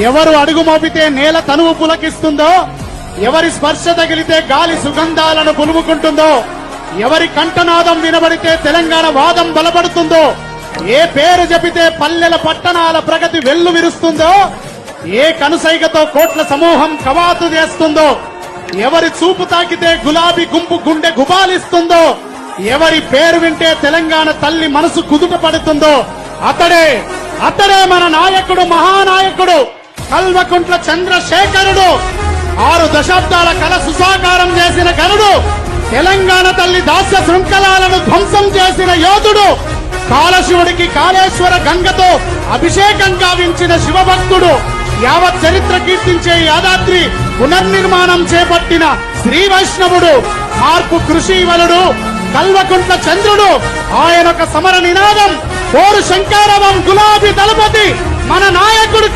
ఎవరు అడుగు మోపితే నేల తనువు పులకిస్తుందో ఎవరి స్పర్శ తగిలితే గాలి సుగంధాలను పులుముకుంటుందో ఎవరి కంఠనాదం వినబడితే తెలంగాణ వాదం బలపడుతుందో ఏ పేరు చెబితే పల్లెల పట్టణాల ప్రగతి వెల్లు విరుస్తుందో ఏ కనుసైగతో కోట్ల సమూహం కవాతు చేస్తుందో ఎవరి చూపు తాకితే గులాబీ గుంపు గుండె గుబాలిస్తుందో ఎవరి పేరు వింటే తెలంగాణ తల్లి మనసు కుదుట పడుతుందో అతడే అతడే మన నాయకుడు మహానాయకుడు. కల్వకుంట్ల చంద్రశేఖరుడు ఆరు దశాబ్దాల కల సుసాకారం చేసిన గనుడు తెలంగాణ తల్లి దాస్య శృంఖలాలను ధ్వంసం చేసిన యోధుడు కాలశివుడికి కాళేశ్వర గంగతో అభిషేకం గావించిన శివభక్తుడు యావత్ చరిత్ర కీర్తించే యాదాద్రి పునర్నిర్మాణం చేపట్టిన శ్రీ వైష్ణవుడు మార్పు కృషివలుడు కల్వకుంట్ల చంద్రుడు ఆయనొక సమర నినాదం పోరు శంకారవం గులాబీ దళపతి మన నాయకుడు